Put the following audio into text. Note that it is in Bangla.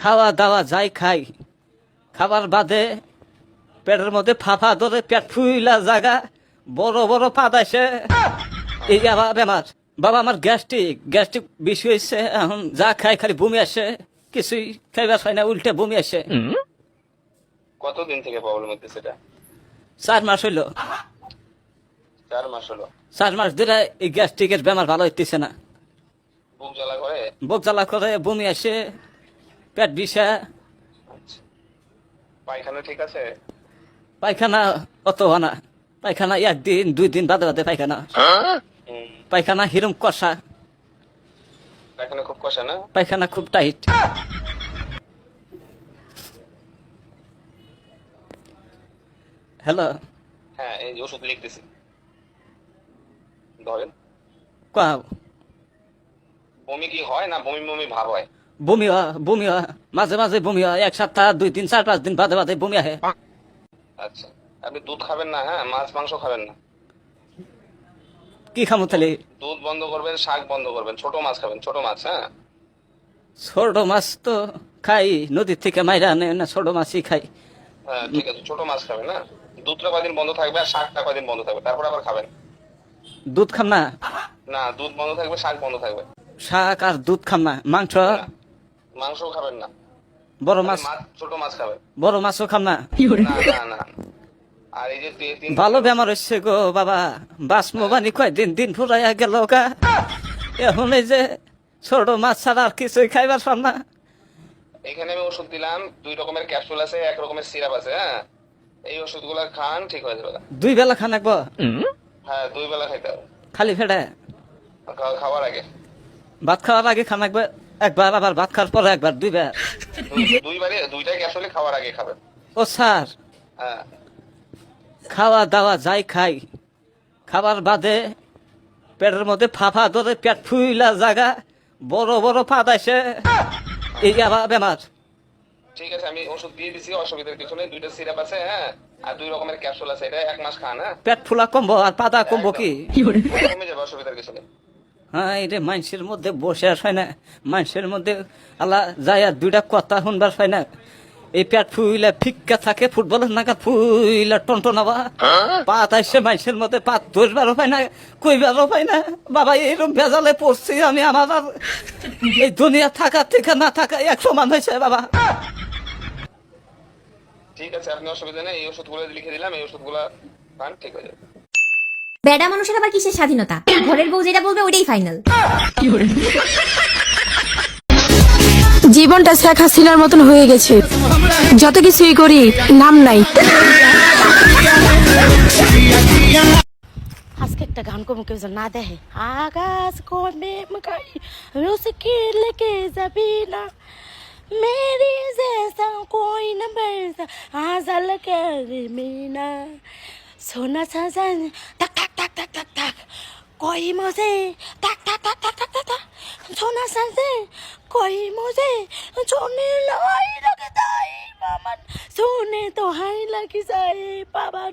খাওয়া দাওয়া যাই খাই। খাবার বাদে পেটের মধ্যে ফাফা ধরে পেট ফুইলা জায়গা বড় বড় পাদাইছে এই আবার বেমার বাবা আমার গ্যাস্ট্রিক গ্যাস্ট্রিক বেশি হয়েছে এখন যা খাই খালি বমি আসে কিছুই খাইবার হয় না উল্টে বমি আসে। কতদিন থেকে প্রবলেম হচ্ছে সেটা চার মাস হইল। চার মাস হলো। চার মাস ধরে এই গ্যাস্ট্রিকের বেমার ভালো হইতেছে না। বুক জ্বালা করে? বুক জ্বালা করে বমি আসে। পেট বিষা। আচ্ছা। পায়খানা ঠিক আছে? পায়খানা অত হয় না। পায়খানা একদিন দুই দিন বাদে বাদে পায়খানা। হুম, পায়খানা হিরম কষা। পায়খানা খুব কষা না? পায়খানা খুব টাইট। হ্যালো? হ্যাঁ এই ওষুধ লিখতেছি। ধরেন। কাও। বমি কি হয় না বমি বমি ভাব হয়? বমি হয় বমি হয় মাঝে মাঝে বমি হয় এক সপ্তাহ দুই তিন চার পাঁচ দিন বাদে বাদে বমি আহে আচ্ছা আপনি দুধ খাবেন না হ্যাঁ? মাছ মাংস খাবেন না? কি খামো তাহলে? দুধ বন্ধ করবেন শাক বন্ধ করবেন ছোট মাছ খাবেন ছোট মাছ হ্যাঁ? ছোট মাছ তো খাই নদীর থেকে মাইরা আনে না ছোট মাছই খাই। হ্যাঁ ঠিক আছে ছোট মাছ খাবেন না? দুধটা কদিন বন্ধ থাকবে আর শাকটা কদিন বন্ধ থাকবে? তারপর আবার খাবেন। দুধ খাম না? না দুধ বন্ধ থাকবে শাক বন্ধ থাকবে। শাক আর দুধ খাম না মাংস না, মাংসও খাবেন না। বড় মাছ মাছ ছোট মাছ খাবেন। বড় মাছও খাম না। না না আর এই যে ভালো বেমার হচ্ছে গো বাবা। বাস মোবানি কয় দিন দিন ফুরাইয়া গেল গা। এখন এই যে ছোট মাছ ছাড়া আর কিছুই খাইবার পার না। এখানে আমি ওষুধ দিলাম দুই রকমের ক্যাপসুল আছে এক রকমের সিরাপ আছে হ্যাঁ? এই ওষুধগুলো খান ঠিক হয়ে যাবে। দুই বেলা খান একবার। হ্যাঁ দুই বেলা খাইতে হবে। খালি ফেটে। খাওয়ার আগে। ভাত খাওয়ার আগে খান একবার। একবার আবার ভাত খাওয়ার পরে একবার দুইবার। দুই- দুইবারে দুইটা ক্যাপসুলে খাওয়ার আগে খাবেন। ও স্যার। হ্যাঁ। খাওয়া দাওয়া যাই খাই। খাবার বাদে পেটের মধ্যে ফাফা ধরে পেট ফুইলা জায়গা বড় বড় পাদাইছে এই আবার বেমার। ঠিক আছে আমি ওষুধ দিয়ে দিছি অসুবিধার কিছু নেই। দুইটা সিরাপ আছে হ্যাঁ আর দুই রকমের ক্যাপসুল আছে। এটা এক মাস খান হ্যাঁ। পেট ফুলা কমবো আর পাতা কমবো কি? কমে যাবে অসুবিধার কিছু নেই। হ্যাঁ এটা মানুষের মধ্যে বসে আর হয় না। মানুষের মধ্যে আল্লাহ যায় আর দুইটা কথা শুনবার হয় না। এই পেট ফুইলা ফিক্কা থাকে, ফুটবলের নাকা ফুইলা টনটনাবা পাত আসছে মানুষের মধ্যে পাত ধরবারও পায় না, কইবারও পায় না। বাবা, এইরকম ভেজালে পড়ছি আমি আমার আর। এই দুনিয়া থাকা থেকে না থাকা এক সমান হয়েছে বাবা। ঠিক আছে, আপনি অসুবিধা নেই, এই ওষুধগুলো লিখে দিলাম, এই ওষুধগুলো খান, ঠিক হয়ে যাবে। বেডা মানুষের আবার কিসের স্বাধীনতা? ঘরের বউ যেটা বলবে ওটাই ফাইনাল জীবনটা শেখ হাসিনার মতন হয়ে গেছে। যত কিছুই করি নাম নাই। আজকে একটা গান কম কেউ না দেখে। আকাশ কমে রুসকি লেকে যাবি না। মেরি জেসা কোই না বেসা আজাল করি মিনা। সোনা সাজান 恋もせ、たたたたたたた、そなさせ、恋もせ、そねらはいらけたい、ままん、そねとはいらきさえ、ばばん。